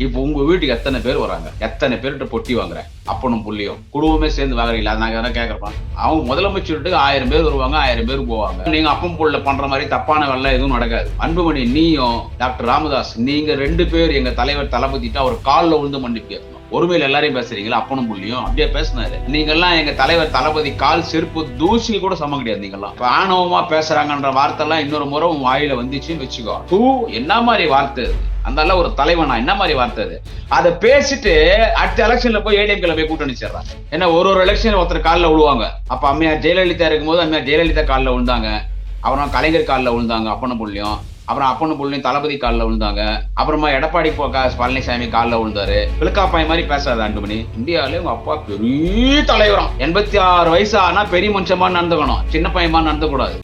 இப்போ உங்க வீட்டுக்கு எத்தனை பேர் வராங்க? எத்தனை பேர்கிட்ட பொட்டி வாங்குறேன்? அப்பனும் புள்ளியும். குடும்பமே சேர்ந்து வாங்குறீங்களா? நாங்க எதனா கேட்கறோம் அவங்க முதலமைச்சர்கிட்ட ஆயிரம் பேர் வருவாங்க ஆயிரம் பேர் போவாங்க. நீங்க அப்பம் புள்ள பண்ற மாதிரி தப்பான வேலை எதுவும் நடக்காது. அன்புமணி நீயும் டாக்டர் ராமதாஸ் நீங்க ரெண்டு பேர் எங்க தலைவர் தளபதிட்டு அவர் காலில் விழுந்து மன்னிப்பு ஒருமையில் எல்லாரையும் பேசுறீங்களா? அப்பனும் புள்ளியும் அப்படியே பேசினாரு. நீங்கெல்லாம் எங்க தலைவர் தளபதி கால் செருப்பு தூசி கூட சம கிடையாது நீங்கெல்லாம் ஆணவமா பேசுறாங்கன்ற வார்த்தை எல்லாம் இன்னொரு முறை உன் வாயில வந்துச்சுன்னு வச்சுக்கோ. தூ என்ன மாதிரி வார்த்தை இது? அந்த ஒரு தலைவனா என்ன மாதிரி வார்த்தை அது? அதை பேசிட்டு அடுத்த எலெக்ஷன்ல போய் ஏடிஎம்கேல போய் கூட்டணி சேர்றாங்க ஏன்னா ஒரு ஒரு எலெக்ஷன் ஒருத்தர் காலில் விழுவாங்க அப்ப அம்மையார் ஜெயலலிதா இருக்கும்போது அம்மையார் ஜெயலலிதா காலில் விழுந்தாங்க அப்புறம் கலைஞர் காலில் விழுந்தாங்க அப்பன புள்ளியும். அப்புறம் அப்பனு புள்ளையும் தளபதி காலில் விழுந்தாங்க. அப்புறமா எடப்பாடி போக்கா பழனிசாமி காலில் விழுந்தாரு. பிளக்காப்பாய் மாதிரி பேசாத அன்புமணி இந்தியாவிலே உங்க அப்பா பெரிய தலைவரம். எண்பத்தி ஆறு வயசு ஆனா பெரிய மனுஷமா நடந்துக்கணும். சின்ன பையமா நடந்துக்கூடாது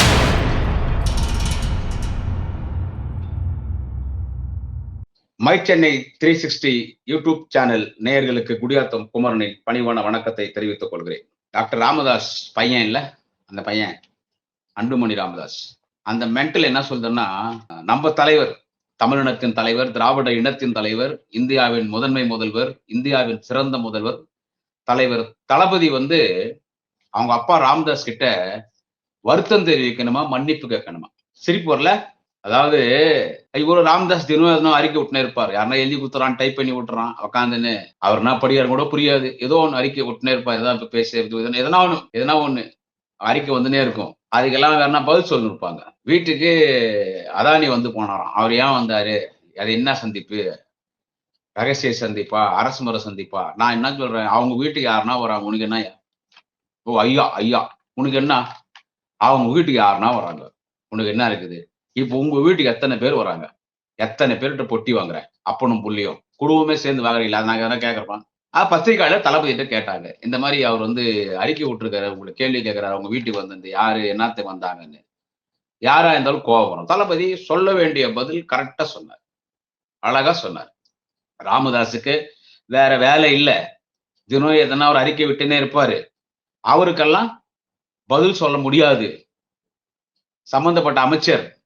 my Chennai three sixty YouTube channel நேயர்களுக்கு குடியாத்தம் குமரனின் பணிவான வணக்கத்தை தெரிவித்துக் கொள்கிறேன். டாக்டர் ராமதாஸ் பையன் இல்ல? அந்த பையன். அன்புமணி ராமதாஸ். அந்த மென்டல் என்ன சொல்றதுன்னா நம்ம தலைவர் தமிழினத்தின் தலைவர் திராவிட இனத்தின் தலைவர் இந்தியாவின் முதன்மை முதல்வர் இந்தியாவின் சிறந்த முதல்வர் தலைவர் தளபதி வந்து அவங்க அப்பா ராமதாஸ் கிட்ட வருத்தம் தெரிவிக்கணுமா மன்னிப்பு கேட்கணுமா? சிரிப்பு வரல? அதாவது இவரு ராம்தாஸ் தினம் எதனா அறிக்கை விட்டுனே இருப்பார். யாருன்னா எழுதி கொடுத்துறான் டைப் பண்ணி விட்டுறான் உட்காந்துன்னு அவர் என்ன படியாரு கூட புரியாது. ஏதோ ஒன்று அறிக்கை விட்டுனே இருப்பார். எதாவது பேச எதனா- ஒன்று ஒண்ணு எதனா ஒன்று அறிக்கை வந்துனே இருக்கும். அதுக்கெல்லாம் வேறனா பதில் சொல்லி இருப்பாங்க வீட்டுக்கு அதானி வந்து போனாராம். அவர் ஏன் வந்தாரு? அது என்ன சந்திப்பு? ரகசிய சந்திப்பா? அரசு முறை சந்திப்பா? நான் என்ன சொல்றேன்? அவங்க வீட்டுக்கு யாருன்னா வராங்க? உனக்கு என்ன? ஓ ஐயா ஐயா. உனக்கு என்ன? அவங்க வீட்டுக்கு யாருன்னா வராங்க? உனக்கு என்ன இருக்குது? இப்போ உங்க வீட்டுக்கு எத்தனை பேர் வராங்க? எத்தனை பேர்கிட்ட பொட்டி வாங்குறேன் அப்பனும் புள்ளியும். குடும்பமே சேர்ந்து வாங்குறீங்களா? நாங்க எதனா கேட்கறோம் ஆ பத்திரிக்கையாள கேட்டாங்க. இந்த மாதிரி அவர் வந்து அறிக்கை விட்டுருக்காரு உங்களுக்கு கேள்வி கேட்கிறாரு அவங்க வீட்டுக்கு வந்து யாரு என்னத்துக்கு வந்தாங்கன்னு. யாரா இருந்தாலும் கோபம் வரும். தளபதி சொல்ல வேண்டிய பதில் கரெக்டா சொன்னார். அழகா சொன்னார். ராமதாஸுக்கு வேற வேலை இல்லை. தினம் எதனா ஒரு அறிக்கை விட்டுனே இருப்பாரு. அவருக்கெல்லாம் பதில் சொல்ல முடியாது. சம்பந்தப்பட்ட அமைச்சர்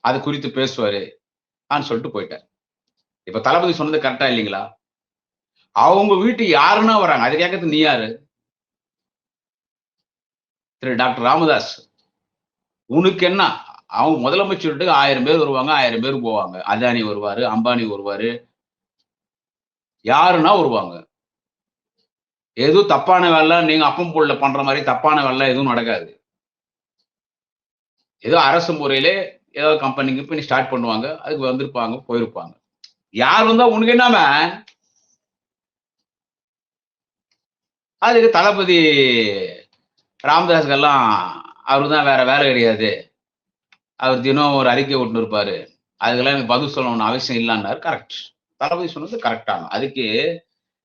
அது குறித்து பேசுவாரு. ஆன்னு சொல்லிட்டு போயிட்டார். இப்ப தளபதி சொன்னது கரெக்டா இல்லைங்களா? அவங்க வீட்டுக்கு யாருன்னா வராங்க? அது கேட்கறது நீ யாரு? திரு டாக்டர் ராமதாஸ். உனக்கு என்ன? அவங்க முதலமைச்சர்கிட்ட ஆயிரம் பேர் வருவாங்க ஆயிரம் பேர் போவாங்க. அதானி வருவாரு அம்பானி வருவாரு. யாருன்னா வருவாங்க? எதுவும் தப்பான வேலை நீங்க அப்பம் புள்ள பண்ற மாதிரி தப்பான வேலை எதுவும் நடக்காது. ஏதோ அரசு முறையிலே ஏதோ கம்பெனி கிம்பெனி ஸ்டார்ட் பண்ணுவாங்க அதுக்கு வந்திருப்பாங்க போயிருப்பாங்க. யார் வந்தா உனக்கு என்ன அதுக்கு தளபதி ராமதாஸ்கெல்லாம் அவரு தான் வேற வேலை கிடையாது. அவர் தினம் ஒரு அறிக்கை விட்டு இருப்பாரு. அதுக்கெல்லாம் எனக்கு பதில் சொல்லணும்னு அவசியம் இல்லைன்னாரு. கரெக்ட் தளபதி சொன்னது கரெக்டான அதுக்கு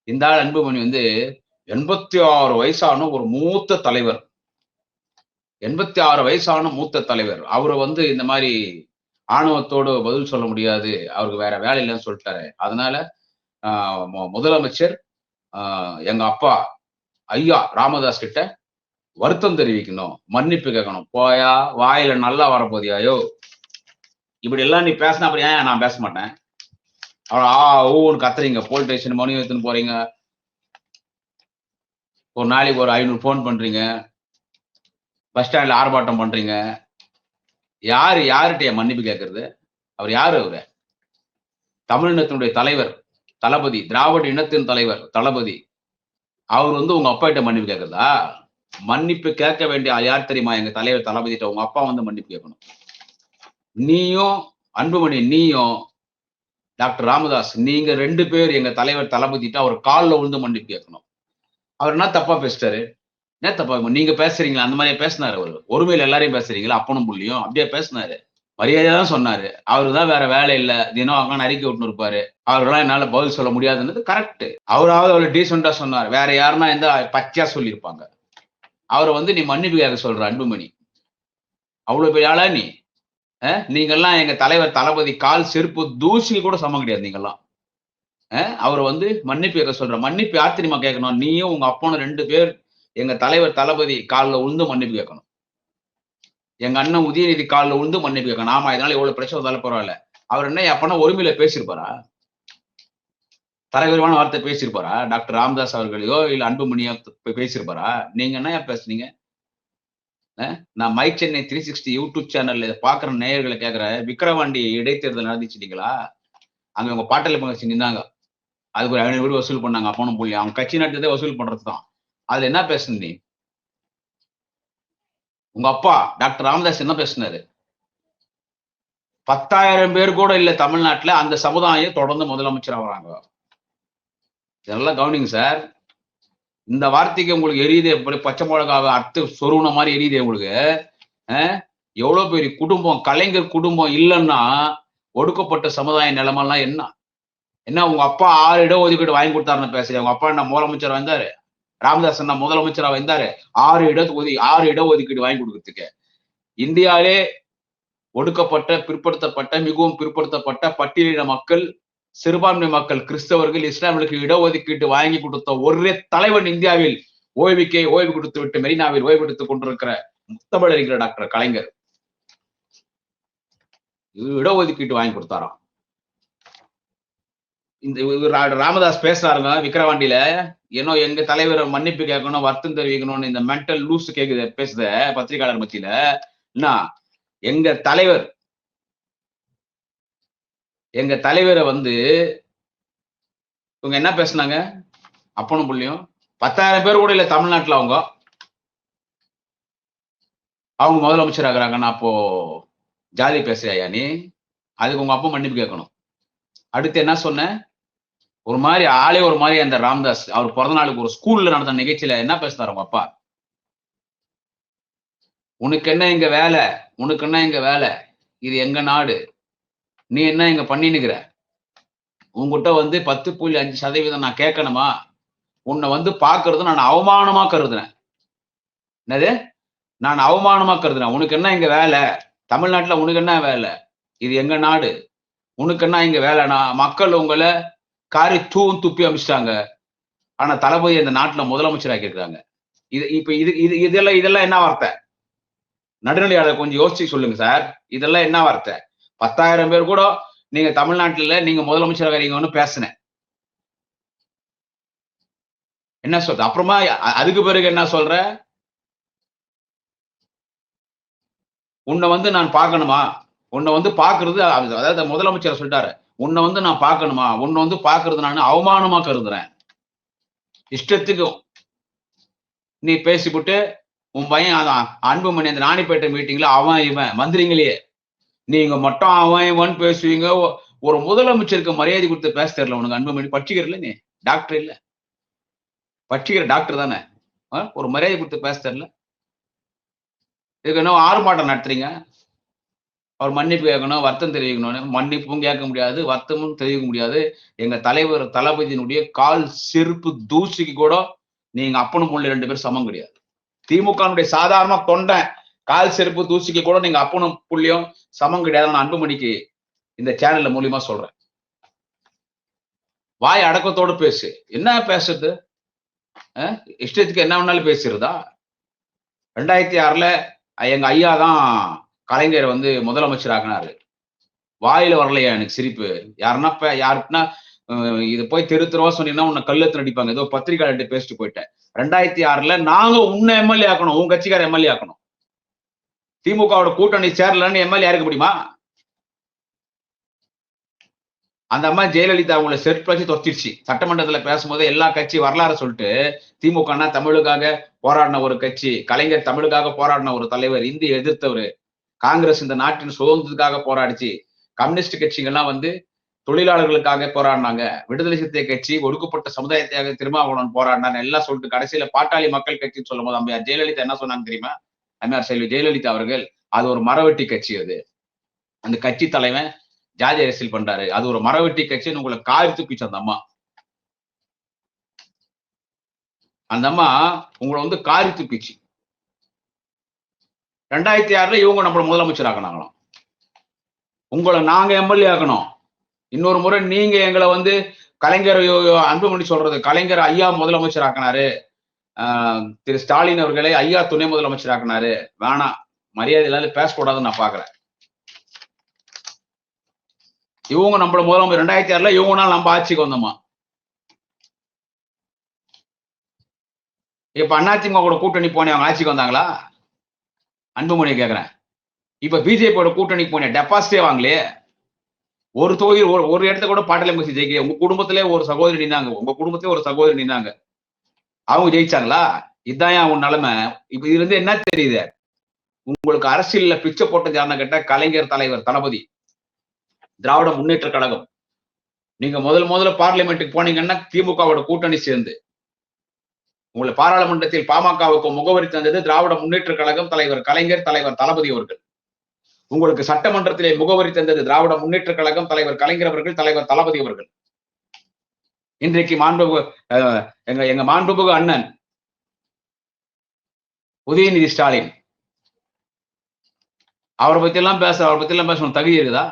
இந்த ஆள் அன்புமணி வந்து எண்பத்தி ஆறு வயசான ஒரு மூத்த தலைவர். எண்பத்தி ஆறு வயசான மூத்த தலைவர். அவரை வந்து இந்த மாதிரி ஆணவத்தோடு பதில் சொல்ல முடியாது. அவருக்கு வேற வேலை இல்லைன்னு சொல்லிட்டாரு. அதனால ஆஹ் முதலமைச்சர் எங்க அப்பா ஐயா ராமதாஸ் கிட்ட வருத்தம் தெரிவிக்கணும் மன்னிப்பு கேட்கணும். போயா வாயில நல்லா வரப்போதியாயோ? இப்படி எல்லாம் நீ பேசினா அப்புறம் ஏன் நான் பேச மாட்டேன்? அப்புறம் ஆ ஊன்னு கத்துறீங்க போலீஸ் ஸ்டேஷன் மணி எடுத்துன்னு போறீங்க. ஒரு நாளைக்கு ஒரு ஐநூறு ஃபோன் பண்றீங்க. பஸ் ஸ்டாண்ட்ல ஆர்ப்பாட்டம் பண்றீங்க. யாரு யார்கிட்ட மன்னிப்பு கேட்கறது? அவர் யாரு அவரு? தமிழினத்தினுடைய தலைவர் தளபதி திராவிட இனத்தின் தலைவர் தளபதி. அவர் வந்து உங்க அப்பா கிட்ட மன்னிப்பு கேட்கறதா? மன்னிப்பு கேட்க வேண்டிய யார் தெரியுமா? எங்க தலைவர் தளபதிட்ட உங்க அப்பா வந்து மன்னிப்பு கேட்கணும். நீயும் அன்புமணி நீயும் டாக்டர் ராமதாஸ் நீங்க ரெண்டு பேர் எங்க தலைவர் தளபதிட்ட அவர் காலில் விழுந்து மன்னிப்பு கேட்கணும். அவர் என்ன தப்பா பேசிட்டாரு? என்ன தப்பா? நீங்க பேசுறீங்களா? அந்த மாதிரியே பேசினாரு அவர். ஒருமையில எல்லாரையும் பேசுறீங்களா? அப்பனும் புள்ளியும் அப்படியே பேசினாரு. மரியாதையா தான் சொன்னாரு. அவரு தான் வேற வேலை இல்லை. தினம் அங்கே அறிக்கை விட்டுன்னு இருப்பாரு. அவரெல்லாம் என்னால பதில் சொல்ல முடியாதுன்றது கரெக்ட் அவராவது அவரு டீசெண்டா சொன்னார். வேற யாருன்னா எந்த பச்சையா சொல்லியிருப்பாங்க. அவரை வந்து நீ மன்னிப்பு கேட்க சொல்ற அன்புமணி. அவ்வளவு பெரிய ஆளா நீ? நீங்கெல்லாம் எங்க தலைவர் தளபதி கால் செருப்பு தூசி கூட சமம் கிடையாது நீங்கெல்லாம். அஹ்? அவர் வந்து மன்னிப்பு கேட்க சொல்ற. மன்னிப்பு யார் தெரியுமா கேட்கணும்? நீயும் உங்க அப்பனும் ரெண்டு பேர் எங்க தலைவர் தளபதி காலில் உழுந்து மன்னிப்பு கேட்கணும். எங்க அண்ணன் உதயநிதி காலில் உழுந்து மன்னிப்பு கேட்கணும் ஆமா இதனால எவ்வளவு பிரச்சனை வந்தாலும் பரவாயில்ல. அவர் என்ன அப்பனா ஒருமையில பேசியிருப்பாரா? தலைவரிவான வார்த்தை பேசியிருப்பாரா? டாக்டர் ராமதாஸ் அவர்களையோ இல்ல அன்புமணியோ பேசியிருப்பாரா? நீங்க என்ன பேசுனீங்க? நான் mike Chennai three sixty YouTube சேனல்ல பாக்குற நேயர்களை கேட்கிற விக்ரவாண்டி இடைத்தேர்தல் நடந்துச்சுட்டீங்களா? அங்க உங்க பாட்டல பங்கு நின்னாங்க. அதுக்கு ஒரு ஐநூறு கோடி வசூல் பண்ணாங்க. அப்பனும் புள்ளி அவங்க கட்சி நடத்ததே வசூல் பண்றது தான் அதுல என்ன பேசுன நீ? உங்க அப்பா டாக்டர் ராமதாஸ் என்ன பேசினாரு? பத்தாயிரம் பேர் கூட இல்லை தமிழ்நாட்டுல அந்த சமுதாயம் தொடர்ந்து முதலமைச்சர் வராங்க. இதெல்லாம் கவனிங்க சார். இந்த வார்த்தைக்கு உங்களுக்கு எரியுது எப்படி பச்சை மிளகாவை அர்த்த சொருவன மாதிரி எரியுது உங்களுக்கு? எவ்வளோ பெரிய குடும்பம் கலைஞர் குடும்பம் இல்லைன்னா ஒடுக்கப்பட்ட சமுதாய நிலைமெல்லாம் என்ன? என்ன உங்க அப்பா ஆறு இடம் ஒதுக்கீடு வாங்கி கொடுத்தாருன்னு பேசுறேன் உங்க அப்பா என்ன முதலமைச்சர் வந்தாரு? ராமதாஸ் அண்ணா முதலமைச்சரா வந்தாரு. ஆறு இட ஒதி ஆறு இட ஒதுக்கீடு வாங்கி கொடுக்கறதுக்கு. இந்தியாவிலே ஒடுக்கப்பட்ட பிற்படுத்தப்பட்ட மிகவும் பிற்படுத்தப்பட்ட பட்டியலின மக்கள் சிறுபான்மை மக்கள் கிறிஸ்தவர்கள் இஸ்லாமியர்களுக்கு இடஒதுக்கீட்டு வாங்கி கொடுத்த ஒரே தலைவன் இந்தியாவில் ஓய்வுக்கே ஓய்வு கொடுத்து விட்டு மெரினாவில் ஓய்வு எடுத்துக் கொண்டிருக்கிற முத்தமிழறிஞர் டாக்டர் கலைஞர். இவர் இடஒதுக்கீட்டு வாங்கி கொடுத்தாராம். இந்த ரா- ராமதாஸ் பேசுறாருங்க விக்கிரவாண்டியில. ஏன்னோ எங்க தலைவரை மன்னிப்பு கேட்கணும் வருத்தம் தெரிவிக்கணும்னு இந்த மென்டல் லூஸ் கேக்குது பேசுத பத்திரிகையாளர் மத்தியில. என்ன எங்க தலைவர் எங்க தலைவரை வந்து இவங்க என்ன பேசுனாங்க? அப்பனும் புள்ளியும். பத்தாயிரம் பேர் கூட இல்ல தமிழ்நாட்டுல அவங்க. அவங்க முதலமைச்சர் நான் அப்போ ஜாதி பேசுறியா நீ? அதுக்கு உங்க அப்பா மன்னிப்பு கேட்கணும். அடுத்து என்ன சொன்ன? ஒரு மாதிரி ஆளே ஒரு மாதிரி அந்த ராம்தாஸ். அவர் பிறந்த நாளுக்கு ஒரு ஸ்கூல்ல நடந்த நிகழ்ச்சியில என்ன பேசுனாரு உங்க அப்பா? உனக்கு என்ன எங்க வேலை? உனக்கு என்ன எங்க வேலை? இது எங்க நாடு? நீ என்ன இங்க பண்ணினுக்கிற உங்ககிட்ட வந்து பத்து புள்ளி அஞ்சு சதவீதம் நான் கேட்கணுமா? உன்னை வந்து பாக்குறது நான் அவமானமா கருதுனேன். என்னது? நான் அவமானமா கருதுனேன். உனக்கு என்ன இங்க வேலை? தமிழ்நாட்டுல உனக்கு என்ன வேலை? இது எங்க நாடு? உனக்கு என்ன இங்க வேலைனா மக்கள் உங்களை காரி தூவும் துப்பி அமிச்சிட்டாங்க. ஆனா தளபதி இந்த நாட்டுல முதலமைச்சர் ஆக்கியிருக்காங்க இது இப்ப இது இது இதெல்லாம் இதெல்லாம் என்ன வார்த்தை? நடுநிலையாளர் கொஞ்சம் யோசிச்சு சொல்லுங்க சார். இதெல்லாம் என்ன வார்த்தை? பத்தாயிரம் பேர் கூட நீங்க தமிழ்நாட்டுல நீங்க முதலமைச்சர் ஆகிறீங்கன்னு பேசினேன். என்ன சொல்ற அப்புறமா அதுக்கு பிறகு என்ன சொல்ற? உன்னை வந்து நான் பார்க்கணுமா? உன்னை வந்து பாக்குறது அதாவது முதலமைச்சர் சொல்லிட்டாரு. உன்னை வந்து நான் பார்க்கணுமா? உன்னை வந்து பார்க்கறது நான் அவமானமா கருதுறேன். இஷ்டத்துக்கும் நீ பேசிவிட்டு உன் பையன் அதான் அன்புமணி அந்த ராணிப்பேட்டை மீட்டிங்ல அவன் இவன் மந்திரிங்களையே நீங்க மட்டும் அவன் இவன் பேசுவீங்க. ஒரு முதலமைச்சருக்கு மரியாதை கொடுத்து பேச தெரியல உனக்கு அன்புமணி பட்சிக்கிறல நீ? டாக்டர் இல்ல. பட்சிக்கிற டாக்டர் தானே? ஆ? ஒரு மரியாதை கொடுத்து பேச தெரியல. இதுக்கு என்ன ஆர்ப்பாட்டம் நடத்துறீங்க? அவர் மன்னிப்பு கேட்கணும் வருத்தம் தெரிவிக்கணும் மன்னிப்பும் கேட்க முடியாது வருத்தமும் தெரிவிக்க முடியாது. எங்க தலைவர் தளபதியினுடைய கால் செருப்பு தூசிக்கு கூட நீங்க அப்பனும் பொண்ணு ரெண்டு பேரும் சமம் கிடையாது. திமுகனுடைய சாதாரண தொண்டை கால் செருப்பு தூசிக்கு கூட நீங்க அப்பனும் புள்ளியும் சமம் கிடையாது நான் அன்புமணிக்கு இந்த சேனல்ல மூலியமா சொல்றேன். வாய் அடக்கத்தோட பேசு. என்ன பேசுறது? இஷ்டத்துக்கு என்ன வேணாலும் பேசுறதா ரெண்டாயிரத்தி ஆறுல எங்க ஐயா தான் கலைஞர் வந்து முதலமைச்சர் ஆகினாரு வாயில வரலையா எனக்கு சிரிப்பு. யாருன்னா இப்ப யாருக்குன்னா இது போய் தெரு தெருவா சொன்னீங்கன்னா உன்னை கல்லத்து நடிப்பாங்க ஏதோ பத்திரிகையாளர்கிட்ட பேசிட்டு போயிட்டேன். ரெண்டாயிரத்தி ஆறுல நாங்க உன்னை எம்எல்ஏ ஆக்கணும். உன் கட்சிக்கார எம்எல்ஏ ஆக்கணும். திமுகவோட கூட்டணி சேரலன்னு எம்எல்ஏ இருக்க முடியுமா? அந்த அம்மா ஜெயலலிதா அவங்களை செட் தொத்திடுச்சு சட்டமன்றத்துல பேசும்போது எல்லா கட்சி வரலாறு சொல்லிட்டு திமுகனா தமிழுக்காக போராடின ஒரு கட்சி கலைஞர் தமிழுக்காக போராடின ஒரு தலைவர் இந்தி எதிர்த்தவர் காங்கிரஸ் இந்த நாட்டின் சுதந்திரத்துக்காக போராடிச்சு. கம்யூனிஸ்ட் கட்சிகள்லாம் வந்து தொழிலாளர்களுக்காக போராடினாங்க. விடுதலை சிறுத்தை கட்சி ஒடுக்கப்பட்ட சமுதாயத்தையாக திருமாவளவன் போராடினாங்க எல்லாம் சொல்லிட்டு கடைசியில பாட்டாளி மக்கள் கட்சின்னு சொல்லும் போது அம்மையார் ஜெயலலிதா என்ன சொன்னாங்க தெரியுமா? அம்மையார் செல்வி ஜெயலலிதா அவர்கள் அது ஒரு மரவெட்டி கட்சி அது. அந்த கட்சி தலைவன் ஜாதி அரசியல் பண்றாரு. அது ஒரு மரவெட்டி கட்சின்னு உங்களை காரி தூக்கிச்சு அந்த அம்மா. அந்த அம்மா உங்களை வந்து காரி தூக்கிச்சு ரெண்டாயிரத்தி ஆறுல இவங்க நம்மளை முதலமைச்சர் ஆக்கினாங்களாம் உங்களை நாங்க எம்எல்ஏ ஆக்கணும். இன்னொரு முறை நீங்க எங்களை வந்து கலைஞர் அன்புமணி சொல்றது கலைஞர் ஐயா முதலமைச்சர் ஆக்கினாரு திரு ஸ்டாலின் அவர்களை ஐயா துணை முதலமைச்சர் ஆக்கினாரு வேணாம் மரியாதை இல்லாத பேசக்கூடாதுன்னு நான் பாக்குறேன். இவங்க நம்மள முதலமைச்சர் ரெண்டாயிரத்தி ஆறுல இவங்கனால நம்ம ஆட்சிக்கு வந்தோமா? இப்ப அதிமுக கூட கூட்டணி போனே அவங்க ஆட்சிக்கு வந்தாங்களா? அன்புமணியை கேட்குறேன் இப்போ பிஜேபியோட கூட்டணிக்கு போன டெபாசிட்டே வாங்கலையே ஒரு தொகுதி ஒரு ஒரு இடத்த கூட பாட்டல மிஸ் ஜெயிக்க உங்க குடும்பத்திலே ஒரு சகோதரி நின்னாங்க. உங்க குடும்பத்திலே ஒரு சகோதரி நின்னாங்க. அவங்க ஜெயிச்சாங்களா? இதான் உன் நிலைமை? இப்ப இதுல இருந்து என்ன தெரியுது? உங்களுக்கு அரசியல்ல பிச்சை போட்டது யாருன்னு கேட்டா கலைஞர் தலைவர் தளபதி திராவிட முன்னேற்ற கழகம். நீங்க முதல் முதல்ல பார்லிமெண்ட்டுக்கு போனீங்கன்னா திமுகவோட கூட்டணி சேர்ந்து உங்களை பாராளுமன்றத்தில் பாமகவுக்கு முகவரி தந்தது திராவிட முன்னேற்ற கழகம் தலைவர் கலைஞர் தலைவர் தளபதி அவர்கள். உங்களுக்கு சட்டமன்றத்திலே முகவரி தந்தது திராவிட முன்னேற்ற கழகம் தலைவர் கலைஞர் அவர்கள் தலைவர் தளபதி அவர்கள். இன்றைக்கு மாண்புகு அஹ், எங்க எங்க மாண்புமிகு அண்ணன் உதயநிதி ஸ்டாலின். அவரை பத்தி எல்லாம் பேச அவரை பத்தி எல்லாம் பேசணும் தகுதி இருக்குதா?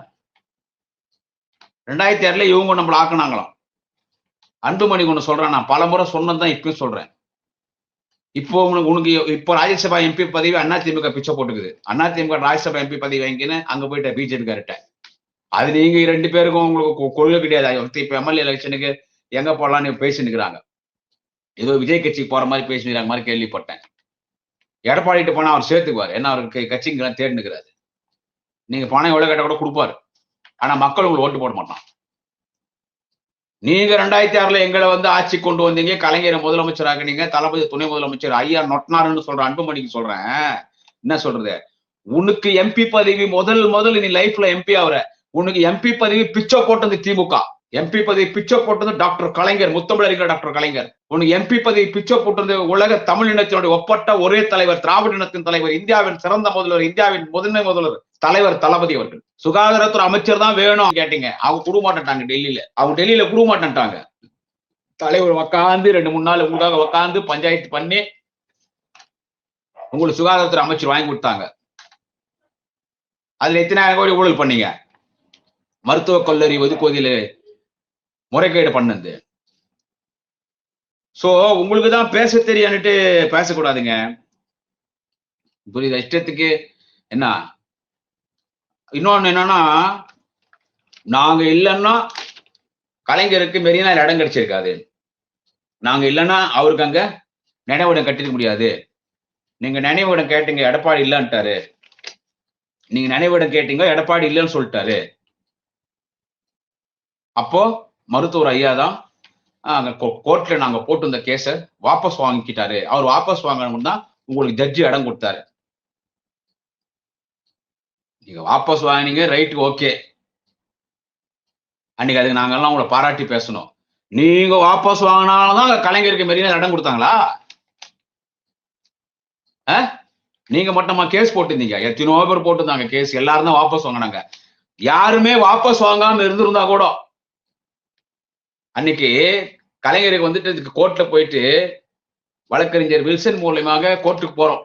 ரெண்டாயிரத்தி ஆறுல இவங்க நம்மள ஆக்குனாங்களாம். அன்புமணி ஒன்று சொல்றேன் நான் பல முறை சொன்னதுதான் இப்பயும் சொல்றேன். இப்போ உனக்கு உனக்கு இப்போ ராஜ்யசபா எம்பி பதவி அதிமுக பிச்சை போட்டுக்குது. அண்ணா திமுக ராஜ்யசபா எம்பி பதவி வாங்கின்னு அங்க போயிட்ட பிஜேபி கார்ட்ட. அது நீங்க ரெண்டு பேருக்கும் உங்களுக்கு கொள்கை கிடையாது. இப்ப எம்எல்ஏ எலெக்ஷனுக்கு எங்க போடலாம்னு பேசி ஏதோ விஜய் கட்சிக்கு போற மாதிரி பேசினுக்கிற மாதிரி கேள்விப்பட்டேன். எடப்பாடிட்டு போனா அவர் சேர்த்துக்குவார். ஏன்னா அவருக்கு கட்சிங்கெல்லாம் தேடினுக்கிறாரு நீங்க பணம் எவ்வளவு கேட்டா கூட கொடுப்பாரு. ஆனா மக்கள் உங்களுக்கு ஓட்டு போட மாட்டான். நீங்க ரெண்டாயிரத்தி ஆறுல எங்களை வந்து ஆட்சி கொண்டு வந்தீங்க. கலைஞரை முதலமைச்சராக நீங்க தளபதி துணை முதலமைச்சர் ஐயா நொட்னாருன்னு சொல்ற அன்புமணிக்கு சொல்றேன். என்ன சொல்றது? உனக்கு எம்பி பதவி முதல் முதல் நீ லைஃப்ல எம்பி ஆகுற உனக்கு எம்பி பதவி பிச்சை போட்டது திமுக. எம்பி பதவி பிச்சை போட்டது டாக்டர் கலைஞர் முத்தமிழறிஞர் டாக்டர் கலைஞர். உனக்கு எம்பி பதவி பிச்சை போட்டது உலக தமிழ் இனத்தினுடைய ஒப்பட்ட ஒரே தலைவர் திராவிட இனத்தின் தலைவர் இந்தியாவின் சிறந்த முதல்வர் இந்தியாவின் முதன்மை முதல்வர். தலைவர் தளபதி அவர்கள். சுகாதாரத்துறை அமைச்சர் தான் வேணும் கேட்டீங்க. அவங்க கொடுக்க மாட்டேன்ட்டாங்க டெல்லியில. அவங்க டெல்லியில கொடுக்க மாட்டேன்ட்டாங்க தலைவர் உக்காந்து ரெண்டு மூணு நாள் உங்களுக்காக உக்காந்து பஞ்சாயத்து பண்ணி உங்களுக்கு சுகாதாரத்துறை அமைச்சர் வாங்கி கொடுத்தாங்க. அதுல எத்தனாயிரம் கோடி ஊழல் பண்ணீங்க? மருத்துவ கல்லூரி ஒதுக்குவதில் முறைகேடு பண்ணது. சோ உங்களுக்கு தான் பேச தெரியான்னுட்டு பேசக்கூடாதுங்க. புரியுதா? இஷ்டத்துக்கு என்ன? இன்னொன்னு என்னன்னா நாங்க இல்லைன்னா கலைஞருக்கு மெரினா இடம் கிடைச்சிருக்காது. நாங்க இல்லைன்னா அவருக்கு அங்க நினைவிடம் கட்டிருக்க முடியாது. நீங்க நினைவிடம் கேட்டீங்க எடப்பாடி இல்லைன்ட்டாரு. நீங்க நினைவிடம் கேட்டீங்க எடப்பாடி இல்லைன்னு சொல்லிட்டாரு. அப்போ மருத்துவர் ஐயா தான் கோர்ட்ல நாங்க போட்டு வந்த கேஸை வாபஸ் வாங்கிக்கிட்டாரு. அவர் வாபஸ் வாங்கணும்னு தான் உங்களுக்கு ஜட்ஜி இடம் கொடுத்தாரு. நீங்க வாபஸ் வாங்கினீங்க ரைட் ஓகே அன்னைக்கு அதுக்கு நாங்கெல்லாம் உங்களை பாராட்டி பேசணும். நீங்க வாபஸ் வாங்கினால்தான் கலைஞருக்கு மெரினா இடம் கொடுத்தாங்களா? ஆ? நீங்க மட்டுமா கேஸ் போட்டிருந்தீங்க. எத்தனையோ பேர் போட்டிருந்தாங்க கேஸ் எல்லாரும் தான் வாபஸ் வாங்கினாங்க. யாருமே வாபஸ் வாங்காம இருந்திருந்தா கூட அன்னைக்கு கலைஞருக்கு வந்துட்டு கோர்ட்ல போயிட்டு வழக்கறிஞர் வில்சன் மூலியமாக கோர்ட்டுக்கு போறோம்.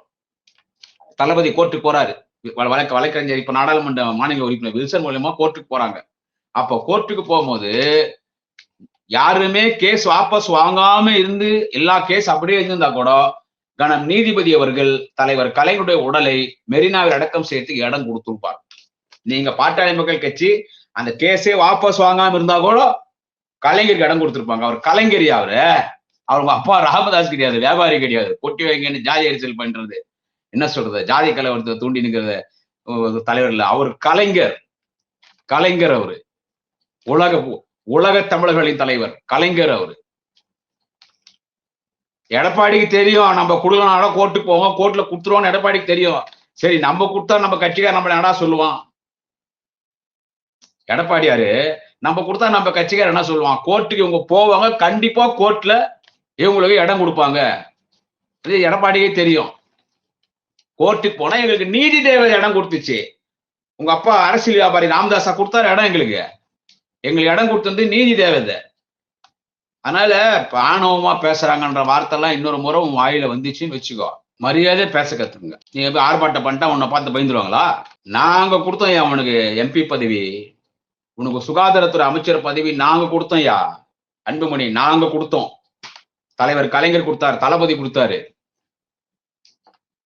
தளபதி கோர்ட்டுக்கு போறாரு. வழக்கு வழக்கறிஞர் இப்ப நாடாளுமன்ற மாநில உறுப்பினர் வில்சன் மூலியமா கோர்ட்டுக்கு போறாங்க. அப்போ கோர்ட்டுக்கு போகும்போது யாருமே கேஸ் வாபஸ் வாங்காம இருந்து எல்லா கேஸ் அப்படியே இருந்திருந்தா கூட கணம் நீதிபதி அவர்கள் தலைவர் கலைஞருடைய உடலை மெரினாவில் அடக்கம் செய்யறதுக்கு இடம் கொடுத்துருப்பார். நீங்க பாட்டாளி மக்கள் கட்சி அந்த கேஸே வாபஸ் வாங்காம இருந்தா கூட கலைஞருக்கு இடம் கொடுத்துருப்பாங்க. அவர் கலைஞரி அவரு அவங்க அப்பா ராமதாஸ் கிடையாது வியாபாரி கிடையாது. கொட்டி வைங்கன்னு ஜாதி எரிச்சல் பண்றது. என்ன சொல்றது? ஜாதி கலவரத்தை தூண்டி நிற்கிற தலைவர் இல்ல. அவர் கலைஞர். கலைஞர் அவரு. உலக உலக தமிழர்களின் தலைவர். கலைஞர் அவரு. எடப்பாடிக்கு தெரியும். நம்ம கொடுக்கணும் கோர்ட்டுக்கு போவோம். கோர்ட்ல கொடுத்துருவோம்னு எடப்பாடிக்கு தெரியும். சரி நம்ம கொடுத்தா நம்ம கட்சிக்கார நம்ம என்னடா சொல்லுவான்? எடப்பாடியாரு நம்ம கொடுத்தா நம்ம கட்சிக்கார என்ன சொல்லுவான்? கோர்ட்டுக்கு இவங்க போவாங்க. கண்டிப்பா கோர்ட்ல இவங்களுக்கு இடம் கொடுப்பாங்க. இது எடப்பாடிக்கே தெரியும். கோர்ட்டுக்கு போனா எங்களுக்கு நீதி தேவை இடம் கொடுத்துச்சு. உங்க அப்பா அரசியல் வியாபாரி ராமதாசா கொடுத்தாரு இடம் எங்களுக்கு. எங்களுக்கு இடம் கொடுத்தது நீதி தேவதை அதனால ஆணவமா பேசுறாங்கன்ற வார்த்தைலாம் இன்னொரு முறை உன் வாயில வந்துச்சுன்னு வச்சுக்கோ. மரியாதை பேச கத்துக்குங்க. நீ போய் ஆர்ப்பாட்டம் பண்ணிட்டா உன்னை பார்த்து பயந்துருவாங்களா? நாங்க கொடுத்தோம் ஐயா எம்பி பதவி. உனக்கு சுகாதாரத்துறை அமைச்சர் பதவி நாங்க கொடுத்தோம் ஐயா. அன்புமணி நாங்க கொடுத்தோம். தலைவர் கலைஞர் கொடுத்தாரு தளபதி கொடுத்தாரு.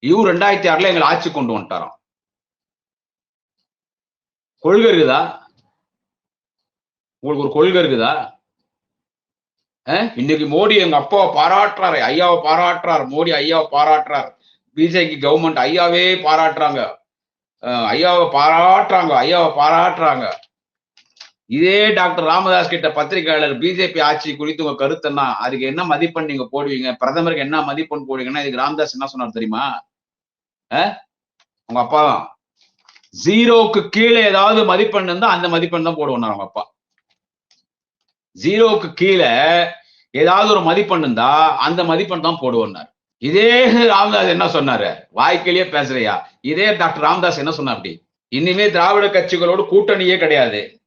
இவர் ரெண்டாயிரத்தி ஆறுல எங்களை ஆட்சி கொண்டு வந்துட்டாராம். கொள்கை இருக்குதா? உங்களுக்கு ஒரு கொள்கை இருக்குதா? அஹ், இன்னைக்கு மோடி எங்க அப்பாவை பாராட்டுறாரு ஐயாவை பாராட்டுறாரு மோடி ஐயாவை பாராட்டுறாரு. பிஜேபி கவர்மெண்ட் ஐயாவே பாராட்டுறாங்க. அஹ், ஐயாவை பாராட்டுறாங்க ஐயாவை பாராட்டுறாங்க. இதே டாக்டர் ராமதாஸ் கிட்ட பத்திரிகையாளர் பிஜேபி ஆட்சி குறித்து உங்க கருத்துன்னா அதுக்கு என்ன மதிப்பெண் நீங்க போடுவீங்க? பிரதமருக்கு என்ன மதிப்பெண் போடுவீங்கன்னா இதுக்கு ராமதாஸ் என்ன சொன்னார் தெரியுமா? அஹ்? உங்க அப்பா தான். ஜீரோக்கு கீழே ஏதாவது மதிப்பெண் இருந்தா அந்த மதிப்பெண் தான் போடுவோம் அவங்க அப்பா. ஜீரோவுக்கு கீழே ஏதாவது ஒரு மதிப்பெண் இருந்தா அந்த மதிப்பெண் தான் போடுவோம்னார். இதே ராமதாஸ் என்ன சொன்னாரு? வாய்க்கிலேயே பேசுறியா? இதே டாக்டர் ராமதாஸ் என்ன சொன்னார் அப்படி? இனிமே திராவிட கட்சிகளோடு கூட்டணியே கிடையாது.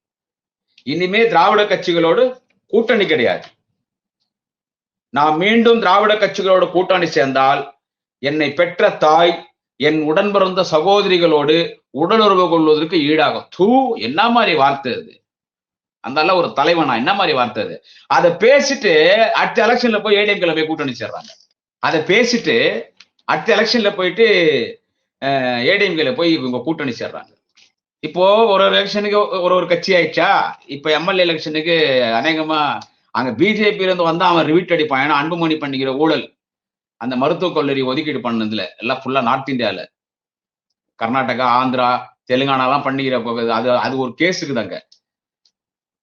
இனிமே திராவிட கட்சிகளோடு கூட்டணி கிடையாது. நான் மீண்டும் திராவிட கட்சிகளோடு கூட்டணி சேர்ந்தால் என்னை பெற்ற தாய் என் உடன் பிறந்த சகோதரிகளோடு உடலுறவு கொள்வதற்கு ஈடாகும். தூ என்ன மாதிரி வார்த்தை அது? அந்த ஒரு தலைவனா? என்ன மாதிரி வார்த்தை அது? அதை பேசிட்டு அடுத்த எலெக்ஷன்ல போய் ஏடிஎம்கேல போய் கூட்டணி சேர்றாங்க. அதை பேசிட்டு அடுத்த எலெக்ஷன்ல போயிட்டு ஏடிஎம்கேல போய் இவங்க கூட்டணி சேர்றாங்க. இப்போ ஒரு ஒரு எலெக்ஷனுக்கு ஒரு ஒரு கட்சி ஆயிடுச்சா? இப்ப எம்எல்ஏ எலெக்ஷனுக்கு அநேகமா அங்க பிஜேபி இருந்து வந்தா அவன் ரிவீட் அடிப்பான். ஏன்னா அன்புமணி பண்ணிக்கிற ஊழல். அந்த மருத்துவக் கல்லூரி ஒதுக்கீடு பண்ணதுல எல்லாம் ஃபுல்லா நார்த் இந்தியால. கர்நாடகா ஆந்திரா தெலுங்கானாலாம் பண்ணிக்கிற அது அது ஒரு கேஸுக்கு தாங்க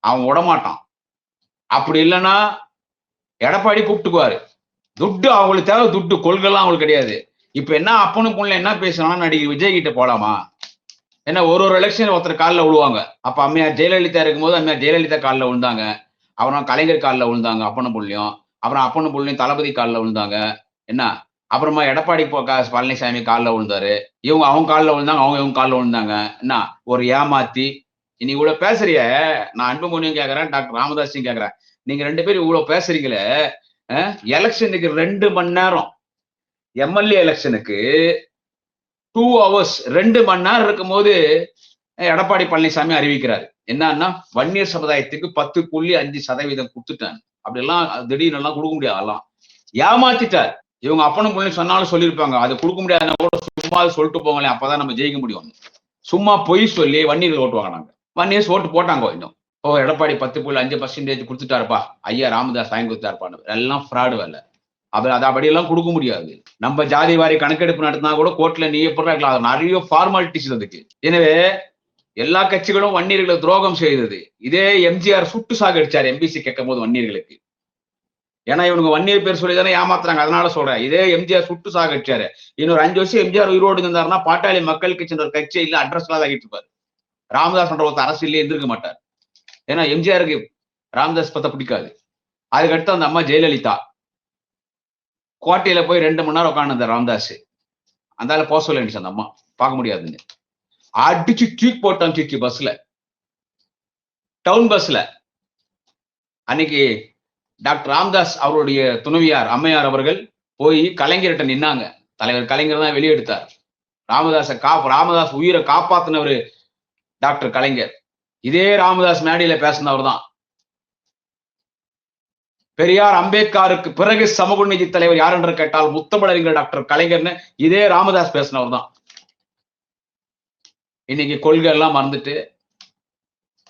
அவன் விடமாட்டான். அப்படி இல்லைன்னா எடப்பாடி கூப்பிட்டுக்குவாரு. துட்டு அவங்களுக்கு தேவை துட்டு. கொள்கைலாம் அவங்களுக்கு கிடையாது. இப்ப என்ன அப்பனும் என்ன பேசணும்னா நடிகர் விஜய் கிட்ட போலாமா? ஏன்னா ஒரு ஒரு எலெக்ஷன் ஒருத்தர் காலில் விழுவாங்க அப்ப அம்மையார் ஜெயலலிதா இருக்கும்போது அம்மையார் ஜெயலலிதா காலில் விழுந்தாங்க அப்புறம் கலைஞர் காலில் விழுந்தாங்க அப்பனும் புள்ளியும் அப்புறம் அப்பனும் புள்ளியும் தளபதி காலில் விழுந்தாங்க என்ன? அப்புறமா எடப்பாடி போ- கா- பழனிசாமி காலில் விழுந்தாரு. இவங்க அவங்க காலில் விழுந்தாங்க அவங்க இவங்க காலில் விழுந்தாங்க. என்ன? ஒரு ஏமாத்தி. நீ இவ்வளவு பேசுறிய? நான் அன்புமணியும் கேட்குறேன் டாக்டர் ராமதாஸையும் கேக்குறேன். நீங்க ரெண்டு பேரும் இவ்வளவு பேசுறீங்களே எலெக்ஷனுக்கு ரெண்டு மணி நேரம். எம்எல்ஏ எலெக்ஷனுக்கு டூ ஹவர்ஸ் ரெண்டு மணி நேரம் இருக்கும்போது எடப்பாடி பழனிசாமி அறிவிக்கிறாரு. என்னன்னா வன்னியர் சமுதாயத்துக்கு பத்து புள்ளி அஞ்சு சதவீதம் கொடுத்துட்டேன் அப்படிலாம் திடீர்னு எல்லாம் கொடுக்க முடியாது அதெல்லாம். ஏமாத்திட்டார். இவங்க அப்பனும் பிள்ளை சொன்னாலும் சொல்லியிருப்பாங்க. அது கொடுக்க முடியாதுன்னா கூட சும்மா சொல்லிட்டு போங்களேன் அப்பதான் நம்ம ஜெயிக்க முடியும். சும்மா பொய் சொல்லி வன்னியர்கள் ஓட்டு வாங்கினாங்க வன்னியர்ஸ் ஓட்டு போட்டாங்க இன்னும் ஓ எடப்பாடி பத்து புள்ளி அஞ்சு பர்சன்டேஜ் கொடுத்துட்டாருப்பா. ஐயா ராமதாஸ் வாங்கி கொடுத்தாருப்பான்னு. எல்லாம் ஃப்ராடு வேலை. அது அது அப்படியெல்லாம் கொடுக்க முடியாது. நம்ம ஜாதி வாரி கணக்கெடுப்பு நடத்தினா கூட கோர்ட்ல நீ எப்படி இருக்கலாம். நிறைய ஃபார்மாலிட்டிஸ் அதுக்கு. எனவே எல்லா கட்சிகளும் வன்னியர்களை துரோகம் செய்தது. இதே எம்ஜிஆர் சுட்டு சாகடிச்சார் எம்பிசி கேட்கும் போது வன்னியர்களுக்கு. ஏன்னா இவனுக்கு வன்னியர் பேர் சொல்லி தானே ஏமாத்துறாங்க. அதனால சொல்றேன். இதே எம்ஜிஆர் சுட்டு சாகடிச்சாரு இன்னொரு அஞ்சு வருஷம் எம்ஜிஆர் உயிரோடு இருந்தாருன்னா பாட்டாளி மக்கள் கட்சின்ற ஒரு கட்சி இல்ல அட்ரஸ் இல்லாத ஆகிட்டு இருப்பாரு. ராமதாஸ் என்ற ஒருத்தர் அரசியலே இருந்திருக்க மாட்டார். ஏன்னா எம்ஜிஆருக்கு ராமதாஸ் பத்த பிடிக்காது. அதுக்கடுத்து அந்த அம்மா ஜெயலலிதா. கோட்டையில போய் ரெண்டு மணி நேரம் உட்காந்து ராமதாஸ் அந்தால போக சொல்ல அந்த அம்மா. பார்க்க முடியாதுன்னு. அடிச்சு தூக்கி போட்டான் தூக்கி பஸ்ல டவுன் பஸ்ல அன்னைக்கு டாக்டர் ராமதாஸ் அவருடைய துணைவியார் அம்மையார் அவர்கள் போய் கலைஞர்கிட்ட நின்னாங்க. தலைவர் கலைஞர் தான் வெளியெடுத்தார். ராமதாஸை கா ராமதாஸ் உயிரை காப்பாத்தினவர் டாக்டர் கலைஞர். இதே ராமதாஸ் மேடையில பேசினவர் தான். பெரியார் அம்பேத்கருக்கு பிறகு சமூக நீதி தலைவர் யார் என்று கேட்டால் முத்தமிழறிஞர் டாக்டர் கலைஞர்னு இதே ராமதாஸ் பேசினவர் தான். இன்னைக்கு கொள்கை எல்லாம் மறந்துட்டு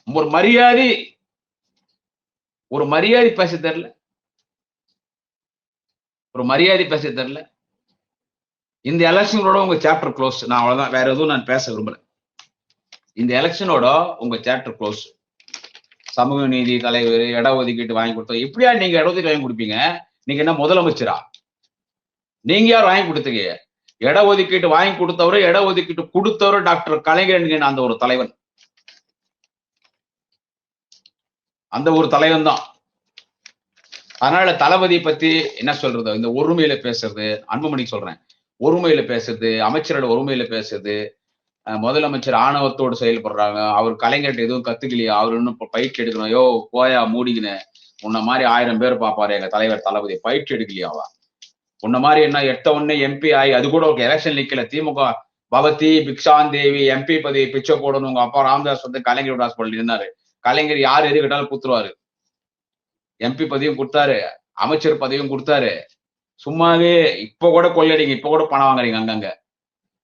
ஒரு மரியாதை ஒரு மரியாதை பேச தெரில ஒரு மரியாதை பேச தெரில இந்த எலெக்ஷனோட உங்க சாப்டர் க்ளோஸ் நான் அவ்வளவுதான். வேற எதுவும் நான் பேச விரும்பல. இந்த எலெக்ஷனோட உங்க சாப்டர் க்ளோஸ் சமூக நீதி தலைவர் இட ஒதுக்கீட்டு வாங்கி கொடுத்தோம். எப்படியா நீங்க இட ஒதுக்கீடு வாங்கி கொடுப்பீங்க? நீங்க என்ன முதலமைச்சரா? நீங்க யார் வாங்கி கொடுத்தீங்க? இட ஒதுக்கீட்டு வாங்கி கொடுத்தவரு இட ஒதுக்கீட்டு கொடுத்தவரு டாக்டர் கலைஞர் என்கிற அந்த ஒரு தலைவன். அந்த ஒரு தலைவன் தான் அதனால தளபதி பத்தி என்ன சொல்றது? இந்த ஒருமையில பேசுறது அன்புமணி சொல்றேன். ஒருமையில பேசுறது அமைச்சரோட ஒருமையில பேசுறது முதலமைச்சர் ஆணவத்தோடு செயல்படுறாங்க அவர் கலைஞர்கிட்ட எதுவும் கத்துக்கலையா? அவர் இன்னும் இப்ப பயிற்சி எடுக்கணும். யோ போயா மூடிக்கினு. உன்ன மாதிரி ஆயிரம் பேர் பாப்பாரு எங்க தலைவர் தளபதி. பயிற்சி எடுக்கலையாவா? உன்ன மாதிரி என்ன எட்ட உடனே எம்பி ஆகி அது கூட ஒரு எலெக்ஷன் நிக்கல. திமுக பவதி பிக்ஷான் தேவி எம்பி பதவி பிச்சை போடணும். உங்க அப்பா ராமதாஸ் வந்து கலைஞர் ஹாஸ்பிட்டல் இருந்தாரு கலைஞர் யார் எது கேட்டாலும் குத்துருவாரு. எம்பி பதவியும் கொடுத்தாரு அமைச்சர் பதவியும் கொடுத்தாரு. சும்மாவே இப்ப கூட கொள்ளடிங்க இப்ப கூட பணம் வாங்குறீங்க அங்கங்க.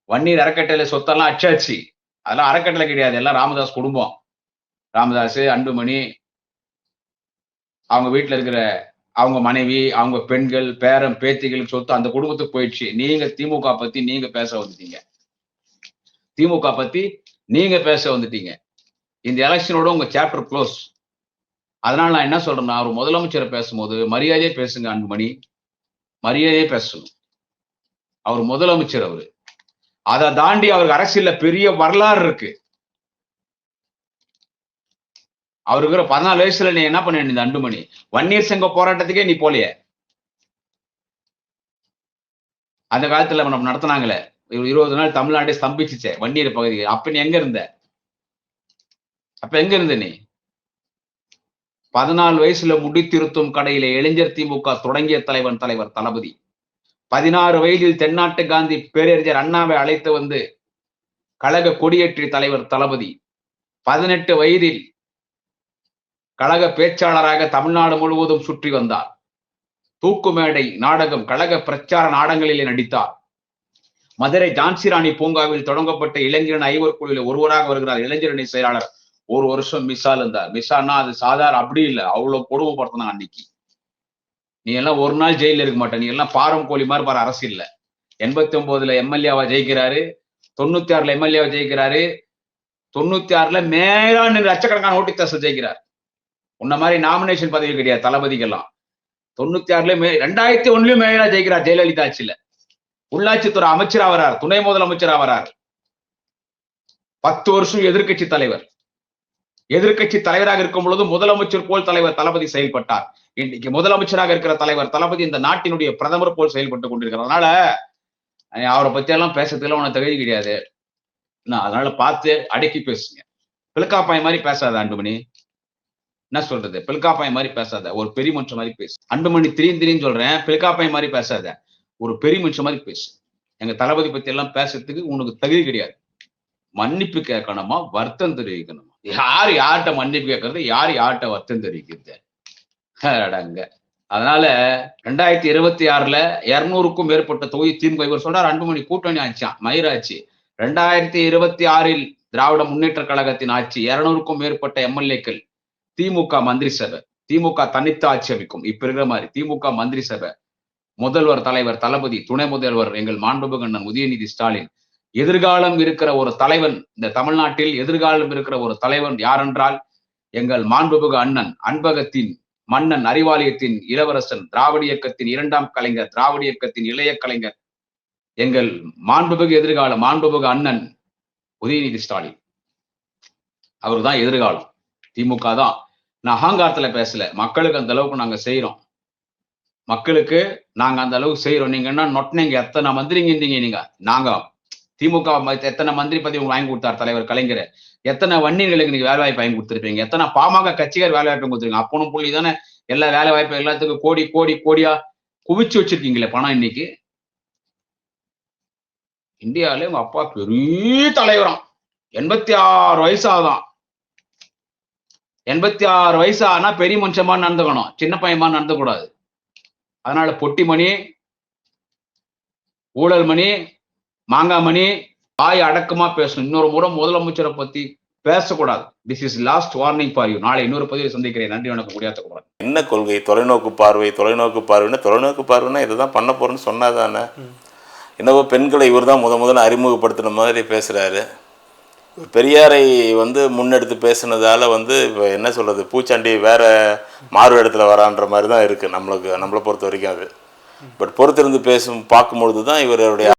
வன்னீர் அறக்கட்டளை சொத்தெல்லாம் அச்சாச்சு. அதெல்லாம் அறக்கட்டளை கிடையாது எல்லாம் ராமதாஸ் குடும்பம். ராமதாஸ் அன்புமணி அவங்க வீட்டுல இருக்கிற அவங்க மனைவி அவங்க பெண்கள் பேரன் பேத்திகளுக்கு சொத்து அந்த குடும்பத்துக்கு போயிடுச்சு. நீங்க திமுக பத்தி நீங்க பேச வந்துட்டீங்க. திமுக பத்தி நீங்க பேச வந்துட்டீங்க. இந்த எலெக்ஷனோட உங்க சாப்டர் க்ளோஸ் அதனால நான் என்ன சொல்றேன்னா அவர் முதலமைச்சரை பேசும்போது மரியாதையே பேசுங்க அன்புமணி. மரியாதையே பேசணும். அவர் முதலமைச்சர் அவரு. அதை தாண்டி அவருக்கு அரசியல்ல பெரிய வரலாறு இருக்கு. அவருக்கு இருக்கிற பதினாலு வயசுல நீ என்ன பண்ண இந்த அன்புமணி? வன்னியர் சங்க போராட்டத்துக்கே நீ போலையே அந்த காலத்துல நம்ம நடத்தினாங்களே. இருபது நாள் தமிழ்நாடே ஸ்தம்பிச்சுச்சே வன்னியர் பகுதி அப்ப நீ எங்க இருந்த? அப்ப எங்க இருந்த நீ? பதினாலு வயசுல முடித்திருத்தும் கடையில இளைஞர் திமுக தொடங்கிய தலைவன் தலைவர் தளபதி. பதினாறு வயதில் தென்னாட்டு காந்தி பேரறிஞர் அண்ணாவை அழைத்து வந்து கழக கொடியேற்றிய தலைவர் தளபதி. பதினெட்டு வயதில் கழக பேச்சாளராக தமிழ்நாடு முழுவதும் சுற்றி வந்தார். தூக்கு மேடை நாடகம் கழக பிரச்சார நாடகங்களிலே நடித்தார். மதுரை ஜான்சிராணி பூங்காவில் தொடங்கப்பட்ட இளைஞரின் ஐவர் குழுவில் ஒருவராக வருகிறார் இளைஞரணி செயலாளர் ஒரு வருஷம் மிஸ்ஸால் இருந்தார். மிஸ்ஸானா அது சாதாரண அப்படி இல்லை. அவ்வளவு கொடுமைப்படுத்தினாங்க அன்னைக்கு. நீ எல்லாம் ஒரு நாள் ஜெயில இருக்க மாட்டேன் நீ எல்லாம் பாரம் கோழி மாதிரி பாரு அரசியல்ல எண்பத்தி ஒன்பதுல எம்எல்ஏவா ஜெயிக்கிறாரு. தொண்ணூத்தி ஆறுல எம்எல்ஏவா ஜெயிக்கிறாரு. தொண்ணூத்தி ஆறுல மேலான லட்சக்கணக்கான லட்சக்கணக்கான ஓட்டித்தாச ஜெயிக்கிறார். உன்ன மாதிரி நாமினேஷன் பதவி கிடையாது தளபதிக்கெல்லாம். தொண்ணூத்தி ஆறுல மே ரெண்டாயிரத்தி ஒண்ணுலயும் மேலா ஜெயிக்கிறார் ஜெயலலிதா ஆட்சியில. உள்ளாட்சித்துறை அமைச்சரா வரார். துணை முதலமைச்சர் வரார். பத்து வருஷம் எதிர்க்கட்சி தலைவர். எதிர்க்கட்சி தலைவராக இருக்கும் பொழுது முதலமைச்சர் போல் தலைவர் தளபதி செயல்பட்டார். இன்னைக்கு முதலமைச்சராக இருக்கிற தலைவர் தளபதி இந்த நாட்டினுடைய பிரதமர் போல் செயல்பட்டு கொண்டிருக்கிறார். அதனால அவரை பத்தி எல்லாம் பேசுறதுல உனக்கு தகுதி கிடையாது. நான் அதனால பார்த்து அடக்கி பேசுங்க. பிளக்காப்பாய் மாதிரி பேசாத அன்புமணி என்ன சொல்றது? பிளக்காப்பாய் மாதிரி பேசாத. ஒரு பெரிய மனுஷன் மாதிரி பேசு. அன்புமணி திடீர்னு திரியும் சொல்றேன். பிளக்காப்பாய் மாதிரி பேசாத. ஒரு பெரிய மனுஷன் மாதிரி பேசு. எங்க தளபதி பத்தி எல்லாம் பேசுறதுக்கு உனக்கு தகுதி கிடையாது. மன்னிப்பு கேட்கணுமா? வருத்தம் தெரிவிக்கணுமா? யார் யார்கிட்ட மன்னிப்பு கேட்கறது யார் யார்கிட்ட வருத்தம் தெரிவிக்கிறது? அடங்க. அதனால ரெண்டாயிரத்தி இருபத்தி ஆறுல இருநூறுக்கும் மேற்பட்ட தொகுதி திமுக இவர் சொல்றார் அன்புமணி கூட்டணி ஆச்சான் மயிராட்சி ரெண்டாயிரத்தி இருபத்தி ஆறில் திராவிட முன்னேற்ற கழகத்தின் ஆட்சி இருநூறுக்கும் மேற்பட்ட எம்எல்ஏக்கள் திமுக மந்திரி சபை திமுக தனித்து ஆட்சி அமைக்கும். இப்ப இருக்கிற மாதிரி திமுக மந்திரி சபை முதல்வர் தலைவர் தளபதி துணை முதல்வர் எங்கள் மாண்புமிகு அண்ணன் உதயநிதி ஸ்டாலின் எதிர்காலம் இருக்கிற ஒரு தலைவன் இந்த தமிழ்நாட்டில் எதிர்காலம் இருக்கிற ஒரு தலைவன் யாரென்றால் எங்கள் மாண்புமிகு அண்ணன் அன்பகத்தின் மன்னன் அறிவாலயத்தின் இளவரசன் திராவிட இயக்கத்தின் இரண்டாம் கலைஞர் திராவிட இயக்கத்தின் இளைய கலைஞர் எங்கள் மாண்புமிகு எதிர்கால மாண்புமிகு அண்ணன் உதயநிதி ஸ்டாலின். அவர்தான் எதிர்காலம். திமுக தான். நான் அகங்காரத்துல பேசல. மக்களுக்கு அந்த அளவுக்கு நாங்க செய்யறோம் மக்களுக்கு நாங்க அந்த அளவுக்கு செய்யறோம் நீங்க என்ன நொட்டினீங்க? எத்தனை மந்திரிங்க இருந்தீங்க நீங்க? நாங்க திமுக எத்தனை மந்திரி பதவி உங்களுக்கு வாங்கி கொடுத்தார் தலைவர் கலைஞர்? எத்தனை வன்னியர்களுக்கு நீங்க வேலை வாய்ப்பு வாங்கி கொடுத்துருப்பீங்க? எத்தனை பாமக கட்சிகள் வேலை வாய்ப்பு கொடுத்துருங்க அப்பனும் புள்ளி தானே. எல்லா வேலை வாய்ப்பு எல்லாத்துக்கும் கோடி கோடி கோடியா குவிச்சு வச்சிருக்கீங்களே பணம் இன்னைக்கு? இந்தியாவில உங்க அப்பா பெரிய தலைவராம். எண்பத்தி ஆறு வயசாதான். எண்பத்தி ஆறு வயசு ஆனா பெரிய மனுஷமா நடந்துக்கணும். சின்ன பையமா நடந்துக்கூடாது அதனால பொட்டிமணி ஊழல் மணி மாங்காய் மணி வாய் அடக்கமா பேசணும். இன்னொரு முறை முதலமைச்சரை பத்தி பேசக்கூடாது. This is last warning for you நாளை இன்னொரு பதிவில் சந்திக்கிறேன். நன்றி வணக்கம். முடியாத குமார் என்ன கொள்கை? தொலைநோக்கு பார்வை தொலைநோக்கு பார்வைன்னா தொலைநோக்கு பார்வைன்னா இதை தான் பண்ண போறேன்னு சொன்னாதானே? என்னவோ பெண்களை இவர் தான் முத முதல்ல அறிமுகப்படுத்தின மாதிரி பேசுறாரு. பெரியாரை வந்து முன்னெடுத்து பேசுனதால வந்து இப்போ என்ன சொல்றது? பூச்சாண்டி வேற மாறு இடத்துல வரான்ற மாதிரி தான் இருக்கு. நம்மளுக்கு நம்மளை பொறுத்த வரைக்கும் அது. பட் பொறுத்திருந்து பேசும் பார்க்கும்பொழுது தான் இவருடைய